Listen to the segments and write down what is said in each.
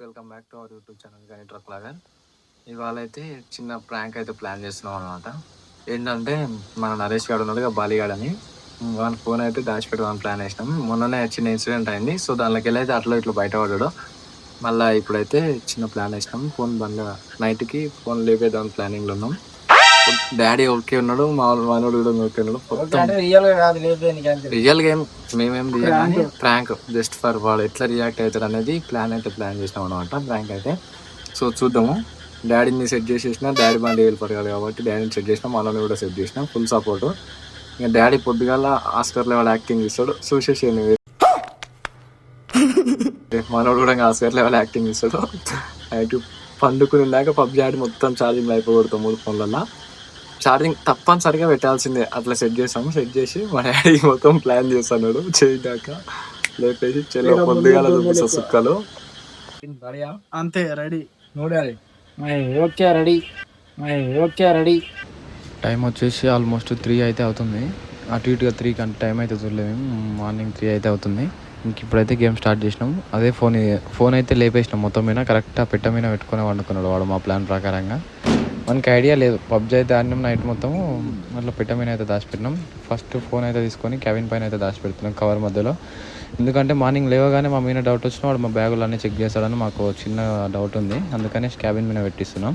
Welcome back to our YouTube channel కానీ truck లాగా ఇవాళ అయితే చిన్న ప్రాంక్ అయితే ప్లాన్ చేస్తున్నాం అనమాట ఏంటంటే మన నరేష్ గారు ఉన్నాడుగా బాలిగాడు అని వాళ్ళ ఫోన్ అయితే దాచిపెట్టమని ప్లాన్ వేసినాం మొన్ననే చిన్న ఇన్సిడెంట్ అయింది. సో దానిలోకి వెళ్ళి అయితే అట్లా ఇట్లా బయటపడ్డాడు మళ్ళీ ఇప్పుడైతే చిన్న ప్లాన్ వేసినాం ఫోన్ బంద్ నైట్కి ఫోన్ లేపేద్దాం ప్లానింగ్లో ఉన్నాం. డాడీ ఓకే ఉన్నాడు మా మనోడు కూడా ఓకే ఉన్నాడు. మొత్తం రియల్ గేమ్ మేమేం రియల్ ప్రాంక్ జస్ట్ ఫర్ వాడు ఎట్లా రియాక్ట్ అవుతారు అనేది ప్లాన్ అయితే ప్లాన్ చేసినాం అనమాట ప్రాంక్ అయితే. సో చూద్దాము. డాడీని సెట్ చేసేసిన డాడీ బండి వెళ్ళిపోయాడు కాబట్టి డాడీని సెట్ చేసినా మనల్ని కూడా సెట్ చేసినా ఫుల్ సపోర్ట్ ఇంకా డాడీ పొద్దుగాల ఆస్కర్ లెవెల్ యాక్టింగ్ ఇస్తాడు చూసేసేయండి మనోడు కూడా ఆస్కర్ లెవెల్ యాక్టింగ్ ఇస్తాడు నైట్ పండుకుని ఉన్నాక పబ్జి ఆడి మొత్తం ఛార్జింగ్ అయిపోగొడతాం మూడు ఫోన్లలో ఛార్జింగ్ తప్పనిసరిగా పెట్టాల్సిందే. అట్లా సెట్ చేసాము సెట్ చేసి మా డాడీ మొత్తం ప్లాన్ చేస్తున్నాడు. చేయడాక లేపేసి చెల్లి పొద్దుగాల చూపిస్తా సుక్కలు. అంతే ready నోడాలి okay ready okay ready time వచ్చేసి ఆల్మోస్ట్ త్రీ అయితే అవుతుంది. అటు ఇటుగా త్రీ కంటే టైం అయితే చూడలేము మార్నింగ్ త్రీ అయితే అవుతుంది. ఇంక ఇప్పుడైతే గేమ్ స్టార్ట్ చేసినాం. అదే ఫోన్ ఫోన్ అయితే లేపేసినాం. మొత్తం మీద కరెక్ట్ ఆ పెట్ట మీద పెట్టుకొని వండుకున్నాడు వాడు మా ప్లాన్ ప్రకారంగా. మనకి ఐడియా లేదు. పబ్జి అయితే ఆడినాం నైట్ మొత్తం మళ్ళీ పిటమిన్ అయితే దాచిపెట్టినాం. ఫస్ట్ ఫోన్ అయితే తీసుకొని క్యాబిన్ పైన అయితే దాచిపెడుతున్నాం కవర్ మధ్యలో. ఎందుకంటే మార్నింగ్ లేవగానే మా మీద డౌట్ వచ్చిన వాడు మా బ్యాగులు అన్నీ చెక్ చేస్తాడని మాకు చిన్న డౌట్ ఉంది. అందుకని క్యాబిన్ మీద పెట్టిస్తున్నాం.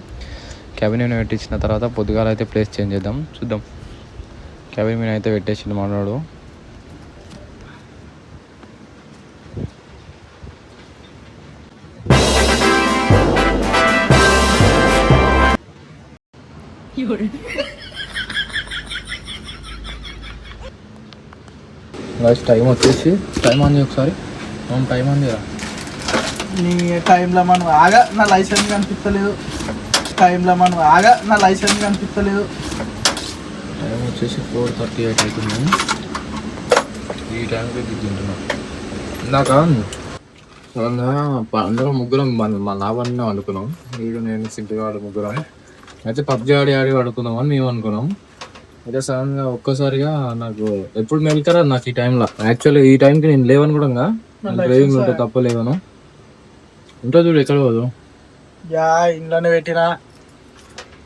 క్యాబిన్ మీద పెట్టించిన తర్వాత పొద్దుగాల అయితే ప్లేస్ చేంజ్ చేద్దాం. చూద్దాం. క్యాబిన్ మీద అయితే పెట్టేసిండు మనోడు టైం వచ్చేసి టైం అంది ఒకసారి టైం అంది నీ టైంలో మనం ఆగా నా లైసెన్స్ కనిపిస్తలేదు. టైంలో మనం ఆగా నా లైసెన్స్ కనిపిస్తలేదు. టైం వచ్చేసి ఫోర్ థర్టీ ఎయిట్ అవుతుంది. ఈ టైంకి తింటున్నాం ఇందాక అందరం ముగ్గురం మన మా నావన్నీ అనుకున్నాం. వీడు నేను సింటిగాడు ముగ్గురం. అయితే పబ్జి ఆడి ఆడి ఆడుకుందాం అని మేము అనుకున్నాం. అయితే సడన్గా ఒక్కసారిగా నాకు ఎప్పుడు మెలుతారా నాకు ఈ టైంలో యాక్చువల్లీ ఈ టైంకి నేను లేవను కూడా డ్రైవింగ్ ఉంటే తప్ప లేవను. ఉంటుంది చూడు ఎక్కడ పోదు? యా ఇంట్లోనే పెట్టినా.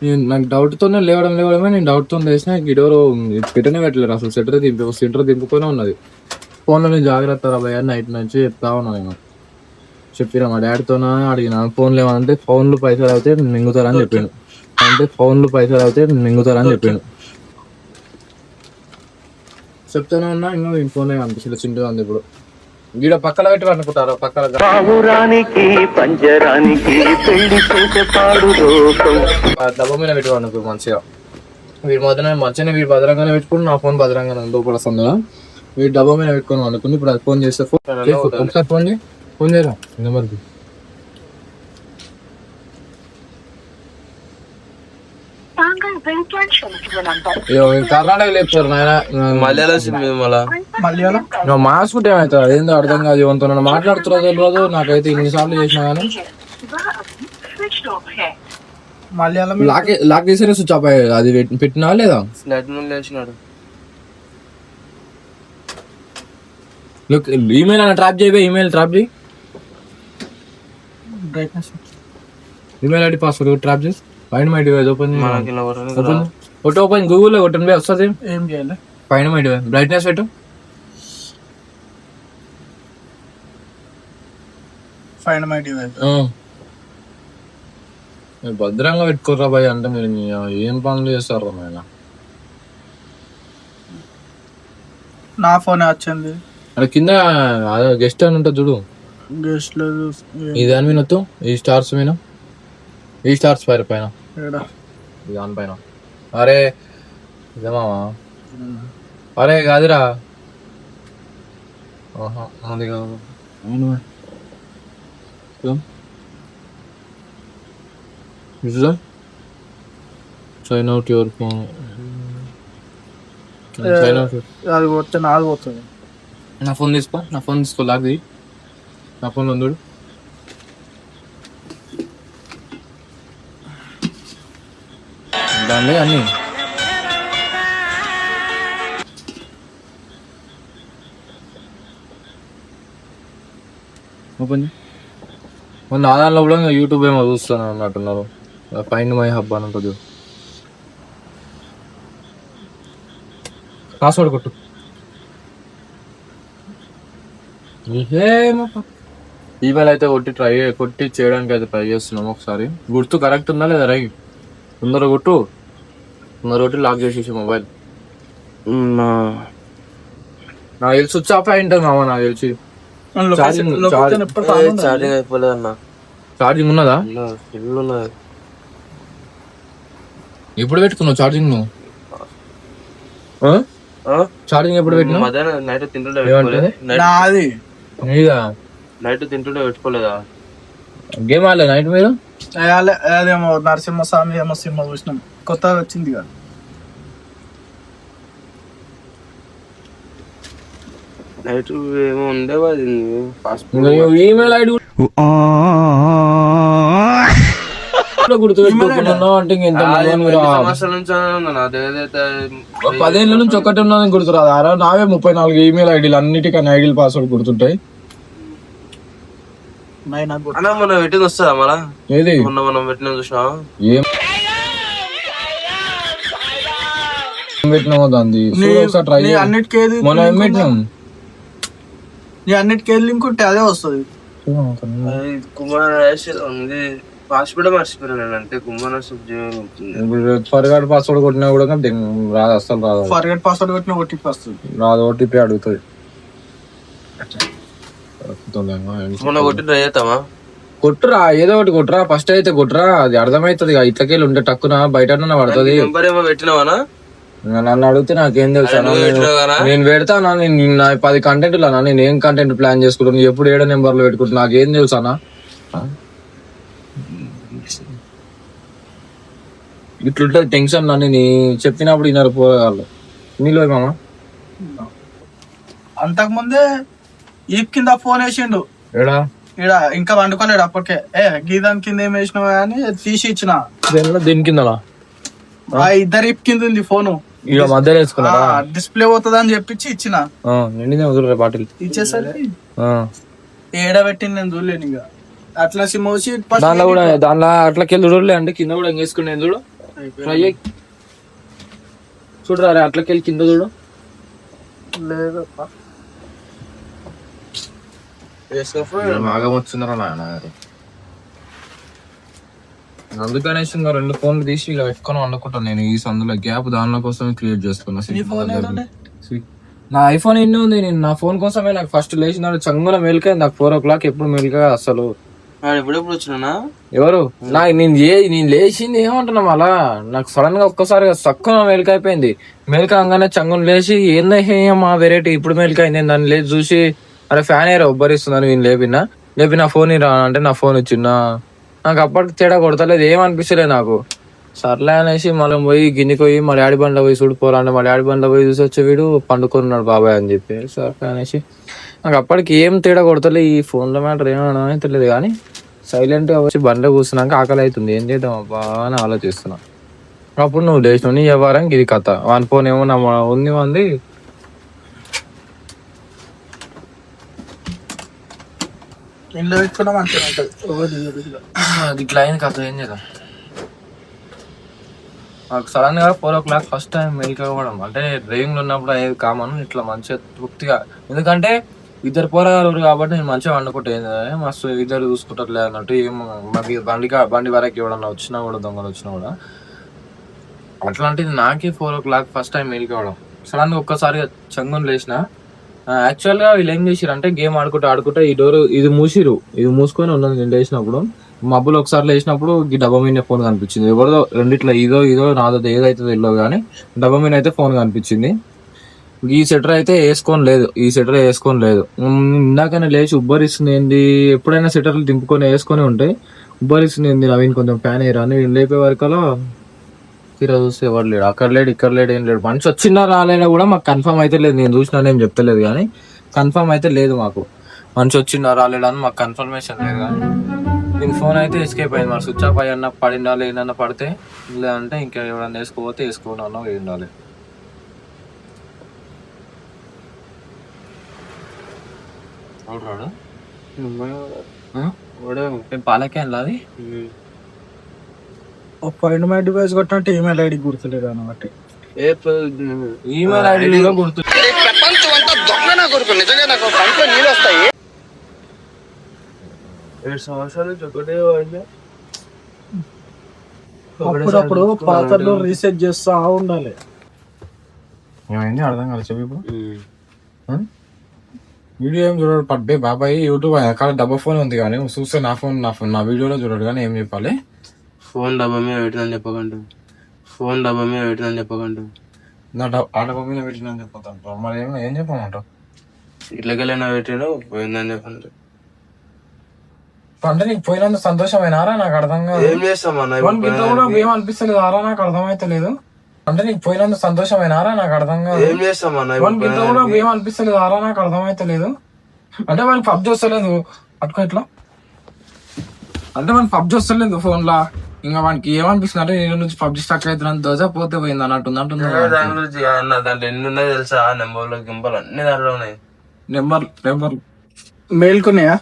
నేను నాకు డౌట్ తోనే లేవడం లేవడమే నేను డౌట్తో వేసిన గిడోరు పెట్టనే పెట్టలేరు. అసలు సెంటర్ దింపు సెంటర్ దింపుకొని ఉన్నది. ఫోన్లో నేను జాగ్రత్త రాబోయే నైట్ నుంచి చెప్తా ఉన్నాను నేను. చెప్పిన మా డాడీతోన అడిగిన ఫోన్లు ఏమంటే ఫోన్లు పైసలు అయితే మింగుతారని చెప్పాను అంటే ఫోన్లు పైసలు అయితే మింగుతారని చెప్పాను చెప్తానే ఉన్నా ఇంకా ఈ ఫోన్ అనిపిస్తుంది చింటూ ఉంది ఇప్పుడు. గీడ పక్కన పెట్టి అనుకుంటారు పక్కన పావురానికి పంజరానికి పెళ్ళి డబ్బా మీద పెట్టుకోండి మంచిగా. వీడి మధ్యన మంచిగా వీడి భద్రంగానే పెట్టుకుని నా ఫోన్ భద్రంగానే లోపల కదా వీడి డబ్బా మీద పెట్టుకొని అనుకుని ఇప్పుడు అది ఫోన్ చేస్తే ఫోన్ ఒకసారి ఫోన్ చేయి ఫోన్ చేయరా? నెంబర్కి. కర్ణాటక లేపుతారు నాయన మలయాళం నువ్వు మాస్కుంటే ఏమవుతుంది అదేందో అర్థం కాదు ఇవంతో నన్ను మాట్లాడుతున్నా తెలియదు నాకైతే ఇన్నిసార్లు చేసినా కానీ స్విచ్ ఆఫ్ హై మలయాళం లాక్ లాక్ చేసేనే స్విచ్ ఆఫ్ అయ్యేది అది పెట్- పెట్టినా లేదా లుక్ ఈమెయిల్ అన్న ట్రాప్ చేయవే ఈమెయిల్ ట్రాప్ చేయి ఈమెయిల్ ఐడి పాస్వర్డ్ ట్రాప్ చేసి find my device open open ఒకటి ఓపెన్ గూగుల్లో కొట్టండి బే వస్తుంది ఏం చేయాలి ఫైండ్ మై డివైస్ బ్రైట్నెస్ పెట్టు ఫైండ్ మై డివైస్ భద్రంగా పెట్టుకోర్రా భయ్ అంటే మీరు ఏం పనులు చేస్తారు నాయన నా ఫోన్ వచ్చింది అక్కడ కింద గెస్ట్ అని ఉంటుంది చూడు గెస్ట్ లేదు ఈ దాని మీద ఈ స్టార్స్ మీద ఈ స్టార్స్ పైన పైన ఏడా ఈ దాని పైన అరే ఇదేమావా అరే కాదురా అది కాదు చూసా sign out your phone sign out అది పోతే నాది పోతుంది నా ఫోన్ తీసుకో నా ఫోన్ తీసుకో లాగ్ నా ఫోన్ ఉంది అండి అన్ని. ఓపెన్. మొన్న ఆదాయంలో కూడా యూట్యూబ్ ఏమో చూస్తాను అన్నట్టున్నారు. ఫైండ్ మై హబ్ అని ఉంటుంది. పాస్వర్డ్ కొట్టు. ఈమెయిల్ అయితే కొట్టి ట్రై కొట్టి చేయడానికి అయితే ట్రై చేస్తున్నాం ఒకసారి. గుర్తు కరెక్ట్ ఉందా లేదా రై తొందరగా కొట్టు. ముందర కొట్టి లాక్ చేసేసి మొబైల్. నాకు తెలిసి స్విచ్ ఆఫ్ అయి ఉంటుంది మామ నాకు తెలిసి. చార్జింగ్ అయిపోలేదు అన్న ఛార్జింగ్ ఉన్నదా? ఇల్లు ఉన్నది. ఎప్పుడు పెట్టుకున్నావు ఛార్జింగ్ నువ్వు? ఛార్జింగ్ ఎప్పుడు పెట్టినావు? మధ్యాహ్నం నైట్ నైట్ నాది. నీదా? నైట్ తింటుంటే పెట్టుకోలేదా? గేమ్ ఆడలే నైట్ మీరు? అదే- అదేమో నరసింహ స్వామి ఏమో సినిమా చూసినాం. కొత్తగా వచ్చింది కదా. నైట్ ఏమో ఉండేవా ఈమెయిల్ ఐడి ఉన్నాను. పదేళ్ళ నుంచి ఒక్కటి ఉన్నదని గుర్తురాదు? ఆరా నావే ముప్పై నాలుగు ఈమెయిల్ ఐడీలు అన్నిటికన్నా ఐడీలు పాస్వర్డ్ గుర్తుంటాయి. నై నాకు గుర్తు. అన్న మనం పెట్టింది వస్తుందా మళ్ళా? ఏది? మొన్న మనం పెట్టిన చూసినా ఏం పెట్టినామో దాన్ని ఒకసారి ట్రై ఏం పెట్టినాం? నీ అన్నిటికీ అదే వస్తుంది. కుమార్ ఉంది. పాస్పోర్ట్ మర్చిపోయాను అంటే కుమార్ ఫర్గాడ్ పాస్వర్డ్ కొట్టినా కూడా రాదు అస్సలు రాదు. ఫర్గెట్ పాస్వర్డ్ కొట్టిన ఓటీపీ వస్తుంది రాదు ఓటీపీ అడుగుతుంది. మొన్న కొట్టి ట్రై చేస్తామా కొట్టురా ఏదో ఒకటి కొట్టురా. ఫస్ట్ అయితే కొట్టురా. అది అర్థమవుతుంది ఇట్లకెళ్ళి ఉంటే టక్కున బయట పడుతుంది. నెంబర్ ఏమో పెట్టినావానా? నన్ను అడిగితే నాకేం తెలుసు నేను- కదా? పెడతానా నేను నా పది కంటెంట్ అన్నా నేను ఏం కంటెంట్ ప్లాన్ చేసుకుంటాను? ఎప్పుడు ఏడో నెంబర్లో పెట్టుకుంటా నాకేం తెలుసు అన్న? ఇట్లుంటది టెన్షన్ నన్ను నీ చెప్పినప్పుడు వినరు పోగలరు నీలో మామ అంతకుముందే ఈప్ కింద ఫోన్ వేసిండు. ఏడా? ఈడ ఇంకా వండుకోలేడు అప్పటికే. ఏ గీదాని కింద ఏం వేసినావు అని తీసి ఇచ్చిన. దీని కిందలా? ఆ ఇద్దరు ఇప్ కింద ఉంది ఫోను. ఇక మధ్యలో వేసుకున్నారా? డిస్ప్లే పోతుంది అని చెప్పించి ఇచ్చిన. ఆ, నిండినే వదులురా బాటిల్? ఇచ్చేసరికి ఆ. ఏడ పెట్టింది నేను చూడలేను ఇక అట్లా సిమ్ వచ్చి దానిలో కూడా దానిలో అట్లకెళ్ళి చూడలే అంటే కింద కూడా ఎంగేసుకునే చూడు. ట్రై చూడరా రే అట్లకెళ్ళి కింద చూడు. లేదప్పా. ఆగం వచ్చిందరా నాయన అందుకనేసి ఇంకా రెండు ఫోన్లు తీసి ఇలా పెట్టుకొని వండుకుంటాను నేను ఈ సందులో. గ్యాప్ దానిలో కోసం క్రియేట్ చేసుకున్నా. నీ ఫోన్ ఏడుండే? నా ఐఫోన్ ఎన్ని ఉంది? నేను నా ఫోన్ కోసమే నాకు ఫస్ట్ లేచిన చంగున మేలుకే నాకు ఫోర్ ఓ క్లాక్ ఎప్పుడు మేలుకా అసలు. ఎప్పుడెప్పుడు వచ్చినా ఎవరు? నా నేను ఏ నేను లేచింది ఏమంటున్నాం అలా? నాకు సడన్గా ఒక్కసారిగా సక్కున మెలిక అయిపోయింది. మెలిక అనగానే చంగుని లేచి ఏందయ్యా వెరైటీ ఇప్పుడు మెలిక అయింది దాన్ని లేచి చూసి అరే ఫ్యాన్ ఏరా ఉబ్బరిస్తుందని నేను లేపినా. లేపి నా ఫోన్ రా అంటే నా ఫోన్ ఇచ్చిందా నాకు అప్పటికి తేడా కొడతలేదు. ఏమనిపిస్తలేదు నాకు? సర్లే అనేసి మళ్ళీ పోయి గిన్నెకి పోయి మా డాడీ బండ్లో పోయి చూడిపోరా అంటే మా డాడీ బండ్లో పోయి చూసి వచ్చే వీడు పండుకున్నాడు బాబాయ్ అని చెప్పి. సర్లే అనేసి నాకు అప్పటికి ఏం తేడా కొడతలే. ఈ ఫోన్లో మ్యాటర్ ఏమన్నా తెలియదు కానీ సైలెంట్గా వచ్చి బండ్లో కూర్చున్నాక ఆకలి అవుతుంది ఏం చేద్దాం అబ్బా అని ఆలోచిస్తున్నా. అప్పుడు నువ్వు లేచినావు నీ వ్యవహారం ఇది కథ. వన్ ఫోన్ ఏమో నా ఉంది మంది. ఇంట్లో పెట్టుకున్నా మంచిగా ఉంటుంది. అది ఇట్లా అయింది కథ ఏం చేద్దాం నాకు సడన్గా four o'clock first time mail అవ్వడం అంటే డ్రైవింగ్లో ఉన్నప్పుడు అయ్యేది కామన్ ఇట్లా మంచిగా తృప్తిగా. ఎందుకంటే ఇద్దరు పోరగారు కాబట్టి నేను మంచిగా వండుకుంటేది మస్తు ఇద్దరు చూసుకుంటారులే అన్నట్టు ఏం మాకు బండి బండి వరకు ఎవడన్నా వచ్చినా కూడా దొంగలు వచ్చినా కూడా. అట్లాంటిది నాకే four o'clock first time mail కావడం సడన్గా ఒక్కసారిగా చంగుని లేచిన యాక్చువల్గా వీళ్ళు ఏం చేసిరు అంటే గేమ్ ఆడుకుంటూ ఆడుకుంటే ఈ డోర్ ఇది మూసిరు ఇది మూసుకొని ఉన్నది నేను లేచినప్పుడు మబ్బులు ఒకసారి లేచినప్పుడు ఈ డబ్బా మీద ఫోన్ కనిపించింది. ఎవరిదో రెండిట్లో ఇదో ఇదో నాదో ఏదైతే తెలియదు కానీ డబ్బా మీద అయితే ఫోన్ కనిపించింది. ఈ సెటర్ అయితే వేసుకొని లేదు. ఈ సెటర్ వేసుకొని లేదు. ఇందాకనే లేచి ఉబ్బరిస్తుంది ఏంది ఎప్పుడైనా సెటర్లు దింపుకొని వేసుకొని ఉంటాయి ఉబ్బరిస్తుంది ఏంది నవీన్ కొంచెం ఫ్యాన్ అయ్యారు అని లేపే వరకలో తీరా చూస్తే ఎవరు లేడు? అక్కడ లేడు ఇక్కడ లేడు ఏం లేడు? మనిషి వచ్చినా రాలేనా కూడా మాకు కన్ఫర్మ్ అయితే లేదు. నేను చూసినా ఏం చెప్తలేదు కానీ కన్ఫర్మ్ అయితే లేదు మాకు. మనిషి వచ్చిందా రాలేడా అని మాకు కన్ఫర్మేషన్ లేదు కానీ. దీని ఫోన్ అయితే ఎస్కేప్ అయింది మరి. స్విచ్ ఆఫ్ అయ్యన్నా పడిందా లేదన్నా పడితే లేదంటే ఇంకా ఎవడన్నా వేసుకోపోతే వేసుకోనన్నా ఉండాలి. రాడు? పాలకే అది? ఫైండ్ మై డివైస్ కొట్టినట్టు ఈమెయిల్ ఐడి గుర్తులేదు అనమాట ఏ ఈమెయిల్ ఐడి గుర్తు ఏడు సంవత్సరాల నుంచి ఒకటే వాడినా. అప్పుడప్పుడు పాత్రలో రీసెట్ చేస్తా ఉండాలి. ఏమైంది? అర్థం కాదు చెప్పు ఇప్పుడు. వీడియో ఏం చూడడు పడ్డే బాబాయ్ యూట్యూబ్ అక్కడ డబ్బా ఫోన్ ఉంది కానీ చూస్తే నా ఫోన్ నా ఫోన్ నా వీడియోలో చూడడు కానీ ఏం చెప్పాలి? ఫోన్ డబ్బా మీద పెట్టిందని చెప్పకండు. ఫోన్ డబ్బా మీద పెట్టిందని చెప్పకండు. నా డబ్బా ఆ డబ్బా మీద పెట్టినా చెప్పతాను మరి ఏం ఏం చెప్పమంటావు? ఇట్లకెళ్ళినా పెట్టాడు పోయిందని చెప్పండి. అంటే నీకు పోయినందుకు సంతోషమైనారా నాకు అర్థం కాదు. ఏం చేస్తామన్నా ఇంత కూడా ఏం అనిపిస్తలేదు. ఆరా నాకు అర్థమైతే లేదు. అంటే నీకు పోయినందుకు సంతోషమైనారా నాకు అర్థం కాదు. ఏం చేస్తామన్నా ఇంత కూడా ఏం అనిపిస్తలేదు. ఆరా నాకు అర్థమైతే లేదు. అంటే వానికి పబ్జి వస్తలేదు. పట్టుకో ఇట్లా. అంటే వానికి పబ్జి వస్తలేదు ఫోన్ లా ఇంకా వానికి ఏమనిపిస్తుంది అంటే నేను నుంచి పబ్జి స్టక్ అవుతున్నాను దోజ పోతే పోయింది అన్నట్టుంది అంటుంది దాని గురించి అన్న దాంట్లో ఎన్ని ఉన్నాయో తెలుసా నెంబర్లు గింపలు అన్ని దాంట్లో ఉన్నాయి. నెంబర్ నెంబర్ మేల్కొన్నాయా?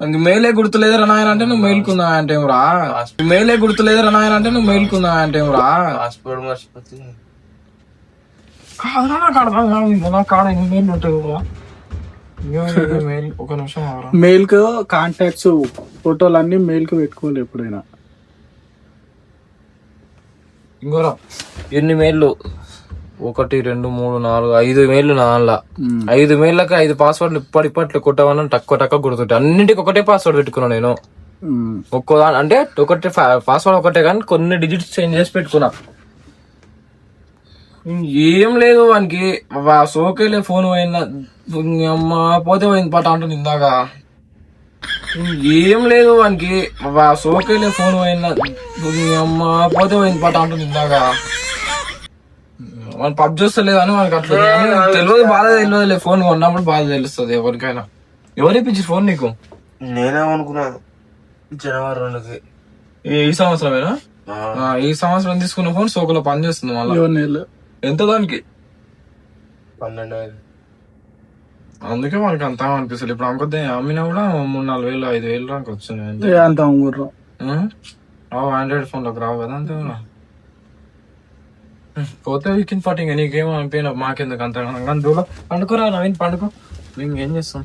ఇంక మేలే గుర్తులేదురా నాయన అంటే నువ్వు మేల్కున్నా అంటే రా? మేలే గుర్తులేదురా నాయన అంటే నువ్వు మేల్కున్నా అంటే రా? పాస్పోర్ట్ మర్చిపోతే నాకు మెయిల్ ఒక నిమిషం ఆగరా. మెయిల్కు కాంటాక్ట్స్ ఫోటోలు అన్ని మెయిల్కు పెట్టుకోవాలి ఎప్పుడైనా. ఇంకోరా ఎన్ని మెయిల్లు? ఒకటి రెండు మూడు నాలుగు ఐదు మెయిల్లు నా దానిలో ఐదు మెయిల్లకు ఐదు పాస్వర్డ్లు ఇప్పటి ఇప్పట్లో కొట్టమని తక్కువ తక్కువ గుర్తుంటాయి. అన్నింటికి ఒకటే పాస్వర్డ్ పెట్టుకున్నా నేను. ఒక్కో అంటే ఒకటి పాస్వర్డ్ ఒకటే కానీ కొన్ని డిజిట్స్ చేంజ్ చేసి పెట్టుకున్నా. ఏం లేదు వానికి. వా- సోకేలే ఫోన్ పోయిందా? అమ్మ పోతే పోయింది పట అంటుంది ఇందాక. ఏం లేదు వానికి. సోకేలే ఫోన్ పోయిందా? అమ్మ పోతే పోయింది పట అంటుంది ఇందాక. వాడు పబ్ చూస్తలేదు అని మనకి అట్లా తెలియదు బాధ తెలియదులే. ఫోన్ కొన్నప్పుడు బాధ తెలుస్తుంది ఎవరికైనా. ఎవరు ఇప్పించి ఫోన్ నీకు? నేనేమనుకున్నాను జనవరి రెండుకి. ఈ ఈ సంవత్సరమేనా? ఈ సంవత్సరం తీసుకున్న ఫోన్ సోకులో పని చేస్తుంది మళ్ళీ. ఎంత దానికి? పన్నెండు వేలు. అందుకే మనకి అంత అనిపిస్తుంది ఇప్పుడు అంకొద్ది అమ్మినా కూడా మూడు నాలుగు వేలు ఐదు వేలు దాకా వచ్చింది అంతే. ఆ? రావు ఆండ్రాయిడ్ ఫోన్లోకి రావు కదా అంతే. పోతే వీకెండ్ పాటింగ్ నీకేమో అనిపోయినా మాకెందుకు అంత కానీ దూల పండుకోరా నవీన్ పండుకో. మేము ఏం చేస్తాం?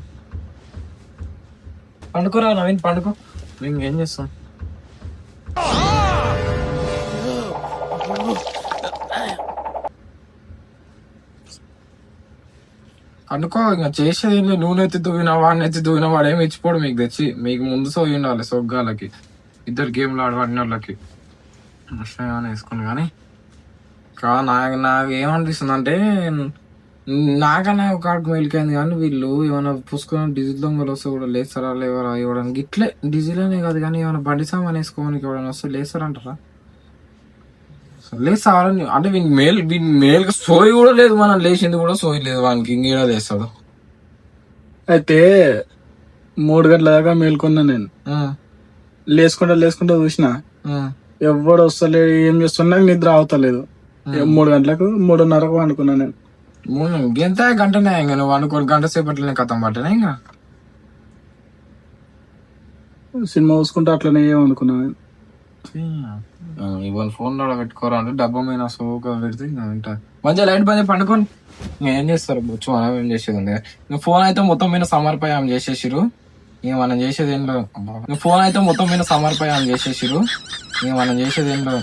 పండుకోరా నవీన్ పండుకో. మేము ఏం చేస్తాం? అనుకో ఇంకా చేసేది ఏం లేదు నూనె ఎత్తి దూవినా వాడిని ఎత్తి దూవినా వాడు ఏమి ఇచ్చిపోడు మీకు తెచ్చి. మీకు ముందు సో ఉండాలి సొగ్గాలకి. ఇద్దరు గేమ్లు ఆడవాడిన వాళ్ళకి. ఏమైనా వేసుకుని కానీ. కా నాకు నాకు ఏమనిపిస్తుంది అంటే నాకన్నా ఒక ఆడికి మెలికైంది కానీ వీళ్ళు ఏమైనా పుసుకొని డిజిల్ దొంగలు వస్తే కూడా లేస్తారా లేవరా ఇవ్వడానికి? ఇట్లే డిజిల్ అనే కాదు కానీ ఏమైనా బండి సామాన్ వేసుకోవడానికి ఎవరైనా వస్తే లేస్తారంటారా? లేస్తారని అంటే వీని మేల్ వీని మేల్ సోయి కూడా లేదు మనం లేచింది కూడా సోయి లేదు. వానికి ఇంకేడా లేస్తాడు అయితే మూడు గంటల దాకా మేల్కొన్నా నేను. లేసుకుంటా లేసుకుంటా చూసిన. ఎవడు వస్తలేడు ఏం చేస్తున్నా నిద్ర అవతలేదు మూడు గంటలకు మూడున్నరకు అనుకున్నా నేను. ఎంత గంటనే ఇంకా నువ్వు అనుకోని గంట సేపట్లోనే కథం పట్టనే ఇంకా? సినిమా చూసుకుంటా అట్లనే ఏమనుకున్నా నేను. ఇవాళ ఫోన్లో పెట్టుకోరా అంటే డబ్బా మీద సోక పెడితే ఇంకా వింటా. మంచిగా లైట్ బంద్ పండుకొని. ఏం చేస్తారు బొచ్చు? మనం ఏం చేసేది ఉంది? ఇంకా ఫోన్ అయితే మొత్తం మీద సమర్పయాం చేసేసిరు ఇక మనం చేసేది ఏం లేదు ఇంకా ఫోన్ అయితే మొత్తం మీద సమర్పయాం చేసేసిరు ఇక మనం చేసేది ఏం లేదు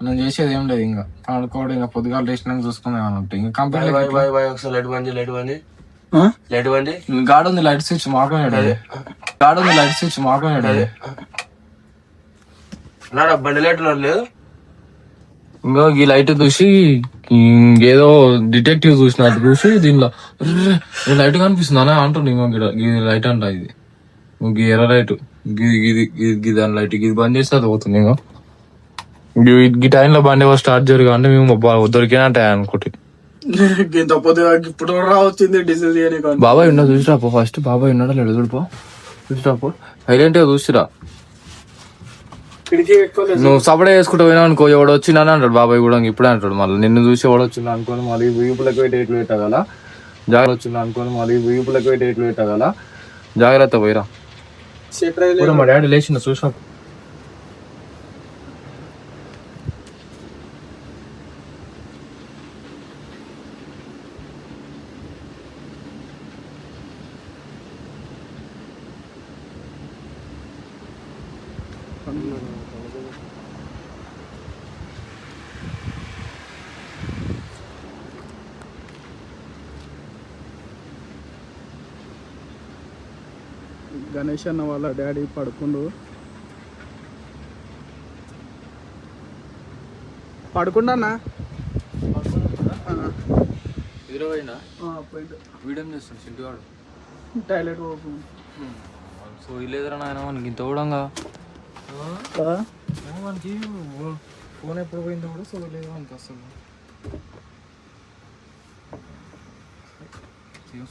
మనం చేసేది ఏం లేదు ఇంకా. పండుకోవడం ఇంకా పొద్దుగాల లేచినాక చూసుకుందాం అని ఉంటాయి ఇంకా కంపెనీ బాయ్ బాయ్ ఒకసారి లైట్ బండి లైట్? లైట్ బండి గాడ్ ఉంది లైట్ స్విచ్ మాకునేడు గాడ్ ఉంది లైట్ స్విచ్ మాకునేడు బండి లైట్ లేదు. ఇంకో ఈ లైట్ చూసి ఇంకేదో డిటెక్టివ్ చూసినట్టు చూసి దీనిలో "అర్రే, ఈ లైట్ కనిపిస్తుంది? అని అంటుంది ఇంకో గిడ ఇది లైట్ అంట ఇది. ఇంక ఎర్ర లైట్ గిది గిది గిది గిది అని లైట్ ఇది బంద్ చేస్తే అది పోతుంది ఇంకో. ఈ- టైంలో బండి ఎవరు స్టార్ట్ చేయరు అంటే మేము దొరికినట్టే అనుకుంటే. ఇప్పుడు రా వచ్చింది డిసీజ్ బాబాయ్ ఉన్నా చూసిరాపో ఫస్ట్ బాబాయ్ ఉన్నాడా లేడు చూడిపో చూసిరాపో సైలెంట్గా చూసిరా. నువ్వు సపడే వేసుకుంటూ పోయినా అనుకో ఎవడు వచ్చినా అంటాడు బాబాయ్ కూడా ఇప్పుడే అంటాడు మళ్ళీ. నిన్ను చూసి ఎవడు వచ్చినా అనుకోని మళ్ళీ వీపులకు పెట్టి ఎట్లు పెట్టా కదా జాగ్రత్త వచ్చింది అనుకోని మళ్ళీ వీపులకు పెట్టి ఎట్లు పెట్టా కదా జాగ్రత్త పోయిరా. మా డాడీ లేచిన చూసిన గణేష్ అన్న వాళ్ళ డాడీ పడుకుండు. పడుకుండా ఎదురు పోయినా పోయిండు. వీడియో చేస్తాను చింటుగాడు టాయిలెట్ సో ఇల్లేదురా నాయన మనకి ఇంత మనకి ఫోన్ ఎప్పుడు పోయిందో కూడా సో లేదు మనకి అసలు.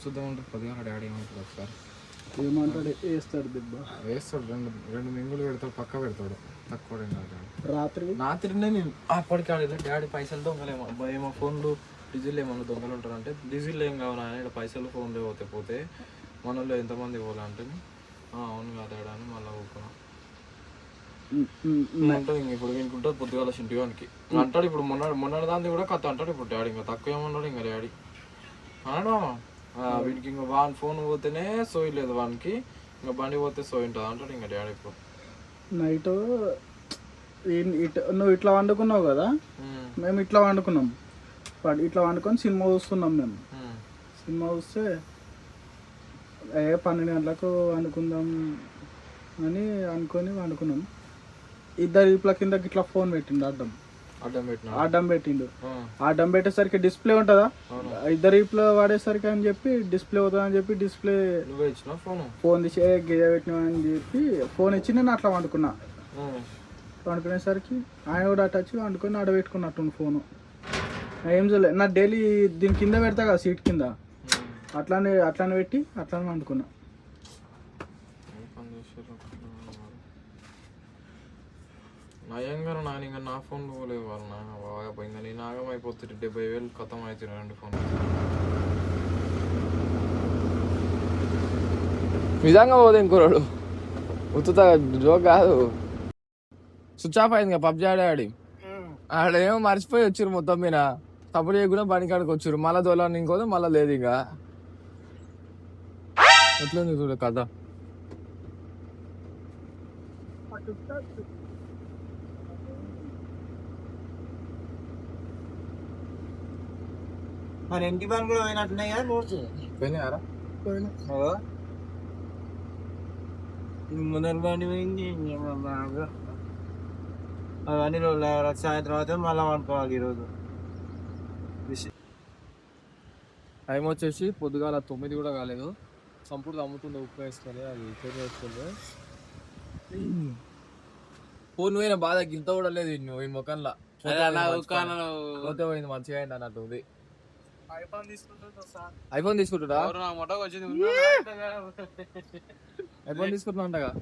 చూద్దాం ఉంటుంది పదిగా డాడీ ఏమంటాడు ఒకసారి. ఏమంటాడు? వేస్తాడు దెబ్బ. వేస్తాడు రెండు రెండు మింగులు పెడతాడు పక్క పెడతాడు. తక్కువ రాత్రి? రాత్రినే నేను అప్పటికి ఆడలేదు డాడీ పైసలు దొంగలేమో ఏమో ఫోన్లు డీజిల్ ఏమన్నా దొంగలు ఉంటారు అంటే డీజిల్ ఏం కావాలి? ఆయన ఇక్కడ పైసలు ఫోన్లు పోతే పోతే మనలో ఎంతమంది పోవాలంటే "ఆ, అవును కాదాడా అని మళ్ళీ ఊరుకున్నాం. ఉంటుంది ఇంక ఇప్పుడు వినుకుంటుంది పొద్దుగాల చింటివానికి అంటాడు ఇప్పుడు మొన్న మొన్న దాన్ని కూడా కథ అంటాడు ఇప్పుడు డాడీ ఇంకా తక్కువ ఏమన్నాడు ఇంకా డాడీ. అన్నాడు మామ. "ఆ, వీడికి ఇంకా వాని ఫోన్ పోతేనే సోయి లేదు వానికి. ఇంకా బండి పోతే సోయి ఉంటుంది అంటాడు ఇంకా డాడీ ఇప్పుడు. నైట్ నువ్వు ఇట్లా వండుకున్నావు కదా? మేము. ఇట్లా వండుకున్నాం. పడ్- ఇట్లా వండుకొని సినిమా చూస్తున్నాం మేము. సినిమా చూస్తే ఏ పన్నెండు గంటలకు వండుకుందాం అని అనుకొని వండుకున్నాం. ఇద్దరు ఇట్ల కిందకి ఇట్లా ఫోన్ పెట్టిండు అడ్డం. అడ్డం అడ్డం పెట్టిండు. ఆ, అడ్డం పెట్టేసరికి డిస్ప్లే ఉంటుందా? ఇద్దరు ఇప్లో వాడేసరికి అని చెప్పి డిస్ప్లే అవుతుందని చెప్పి డిస్ప్లే ఫోన్? తీసి "ఏ, గిజ పెట్టినా అని చెప్పి ఫోన్ ఇచ్చి నేను అట్లా వండుకున్నా. వండుకునేసరికి ఆయన కూడా అటు వచ్చి వండుకొని ఆడ పెట్టుకున్నట్టు ఫోను. ఏం చేయలేదు నా డైలీ దీని కింద పెడతా కదా సీట్ కింద. అట్లానే అట్లానే పెట్టి అట్లానే వండుకున్నా. అయ్యంగారు నాని ఇంకా నా ఫోన్ పోలేదు వాళ్ళు నా బాగా పోయింది. నేను నాగం డెబ్బై వేలు కథం అవుతుంది రెండు ఫోన్ నిజంగా పోతే ఇంకోరాడు ఉత్తుత జోక్ కాదు. స్విచ్ ఆఫ్ అయింది పబ్జి ఆడే ఆడి ఆడేమో మర్చిపోయి వచ్చారు మొత్తం మీద. తప్పుడు చేయకుండా పనికాడికి వచ్చారు మళ్ళీ దోలాన్ని ఇంకోదు మళ్ళీ లేదు ఇంకా. ఎట్లుంది చూడ కథ. మరి ఇంటి పని కూడా పోయినట్టున్నాయి కదా రోజు పోయినారా ముందర బండి పోయింది బాగా అవన్నీ రోజులు సాయంత్రం అయితే మళ్ళీ వండుకోవాలి ఈరోజు. టైం వచ్చేసి పొద్దుగాల తొమ్మిది కూడా కాలేదు. సంపూర్ణ అమ్ముతుండే ఉప్పు వేసుకొని అది చేతి వేసుకుంటే ఫోన్ పోయిన బాధ గింత కూడా లేదు నువ్వు ఈ ముఖంలో. పోతే పోయింది మంచిగా అయింది అన్నట్టు ఉంది. ఐఫోన్ తీసుకుంటున్నా ఐఫోన్ తీసుకుంటున్నా అంటగా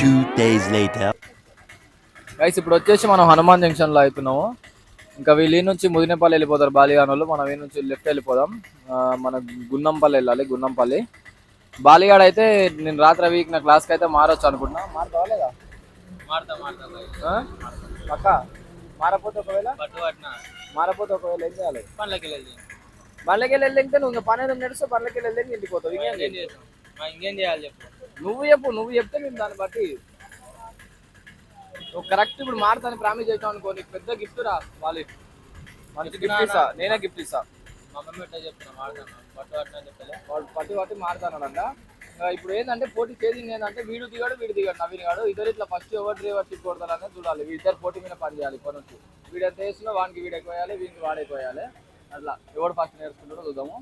Two days later. గైస్ ఇప్పుడు వచ్చేసి మనం హనుమాన్ జంక్షన్లో అవుతున్నాము. ఇంకా వీళ్ళు నుంచి ముదినేపల్లి వెళ్ళిపోతారు బాలిగాన్ వాళ్ళు మనం ఈ నుంచి లెఫ్ట్ వెళ్ళిపోదాం. మన గున్నంపల్లి వెళ్ళాలి గున్నంపల్లి. బాలిగాడ్ అయితే నేను రాత్రి వీక్ నా క్లాస్కి అయితే మారొచ్చు అనుకుంటున్నా. మారుతావా లేదా ఆ? పక్క? మారపోతే ఒకవేళ? మారపోతే ఒకవేళ ఏం చేయాలి? వెళ్ళి నువ్వు ఇంకా పని ఏదైనా నడిస్తే బండ్లకి వెళ్ళి వెళ్తే ఇంటికి పోతావు. ఇంకేం చేస్తావు? ఇంకేం చేయాలి చెప్పు. నువ్వు చెప్పు నువ్వు చెప్తే మేము దాన్ని బట్టి. నువ్వు కరెక్ట్ ఇప్పుడు మారుతాను ప్రామిస్ చేసావు అనుకో నీకు పెద్ద గిఫ్ట్ రా వాళ్ళు మంచి గిఫ్ట్ ఇస్తా నేనే గిఫ్ట్ ఇస్తా. మా మమ్మీ చెప్తున్నా వాడు పట్టి పట్టి మారుతానంట ఇప్పుడు ఏంటంటే పోటీ చేసింది ఏంటంటే వీడు దిగాడు వీడు దిగాడు నవీన్ గాడు. ఇద్దరు ఇట్లా ఫస్ట్ ఎవరు డ్రైవర్ షిప్ కొడతారనే చూడాలి. వీళ్ళిద్దరు పోటీ మీద పని చేయాలి ఇప్పటి నుంచి. వీడు ఎంత వేసినా వానికి వీడు ఎక్కువ వేయాలి వీనికి వాడు ఎక్కువ వేయాలి అట్లా. ఎవడు ఫస్ట్ నేర్చుకుంటాడో చూద్దాము.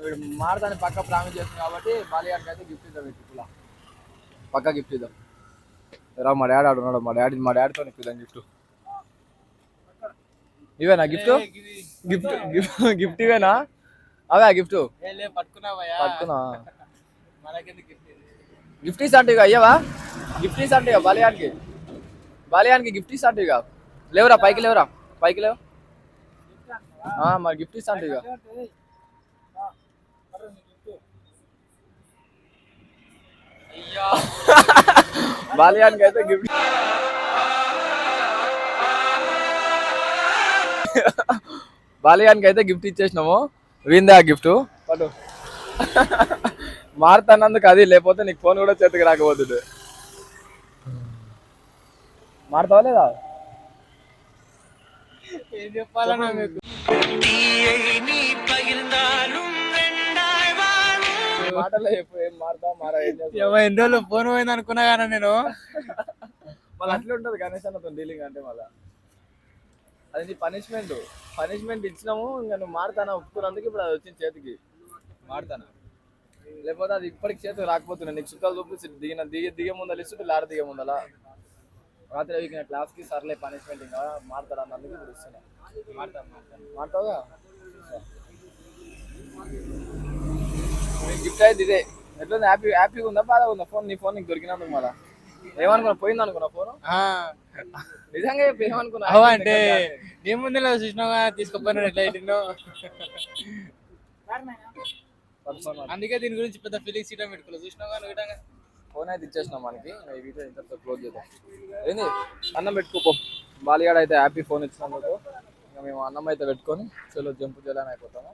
వీడు మారుతాని పక్క ప్రామిస్ చేస్తుంది కాబట్టి బాలియాడికి అయితే గిఫ్ట్ ఇద్దాం ఇట్లా పక్క గిఫ్ట్ ఇద్దాం. రా మా డాడీ ఆడున్నాడు మా డాడీ మా డాడీతో ఇప్పిద్దాం గిఫ్ట్ ఇవేనా గిఫ్ట్ గిఫ్ట్ గిఫ్ట్ ఇవేనా? అవే గిఫ్ట్? పట్టుకున్నా. మనకెందుకు గిఫ్ట్ ఇస్తా అంటే అయ్యవా? గిఫ్ట్ ఇస్తా అంటే బాలియానికి. బాలియానికి గిఫ్ట్ అంటే ఇక. లేవురా పైకి లేవురా? పైకి లేవు? మరి గిఫ్ట్ అంటే ఇక. బాలియానికి అయితే గిఫ్ట్ బాలియానికి అయితే గిఫ్ట్ ఇచ్చేసినాము. విందే ఆ గిఫ్ట్? పట్టు. మారుతున్నందుకు అది లేకపోతే నీకు ఫోన్ కూడా చేతికి రాకపోతుంది. మారుతావా లేదా? ఏం చెప్పాలన్నా మీకు? ఈ మాటల్లో చెప్పు ఏం మారుతావు మారా ఏం చేస్తావు. ఏమో ఎన్ని రోజులు ఫోన్ పోయింది అనుకున్నా కానీ నేను. మళ్ళీ అట్లా ఉంటుంది గణేష్ అన్నతో డీలింగ్ అంటే మళ్ళీ. అది నీ పనిష్మెంట్ పనిష్మెంట్ ఇచ్చినాము ఇంకా నువ్వు మారుతానా ఒప్పుకున్నందుకు ఇప్పుడు అది వచ్చింది చేతికి. మారుతానా? లేకపోతే అది ఇప్పటికి చేతికి రాకపోతున్నా నీకు చుట్టాలు చూపిస్తే దిగిన దిగి దిగే ముందల ఇస్తుంటే లాడ దిగే ముందల. రాత్రి అవి క్లాస్కి సర్లే పనిష్మెంట్ ఇంకా మారుతాడు అన్నందుకు ఇప్పుడు ఇస్తున్నా. మారుతాను మారుతాను. మారుతావుగా? గిఫ్ట్ అయితే ఇదే. ఎట్లా హ్యాపీ హ్యాపీగా ఉందా? బాధగా ఉందా? ఫోన్ నీ ఫోన్ నీకు దొరికినందుకు మళ్ళా ఏమనుకున్నా పోయింది అనుకున్నా ఫోన్ నిజంగా చెప్పు ఏమనుకున్నా అవ అంటే నీ ముందు చూసినావా? తీసుకుపోయినా ఎట్లా ఎట్టినో అందుకే దీని గురించి పెద్ద ఫీలింగ్స్ ఇటం పెట్టుకోలేదు చూసినావా నువ్వు ఇటంగా ఫోన్ అయితే ఇచ్చేసినాం మనకి. ఈ వీడియో ఇంతతో క్లోజ్ చేద్దాం. ఏంది? అన్నం పెట్టుకోపో బాలిగాడ్ అయితే హ్యాపీ ఫోన్ ఇచ్చినందుకు. ఇంకా మేము అన్నం అయితే పెట్టుకొని చలో జంపు చేయాలని అయిపోతాము.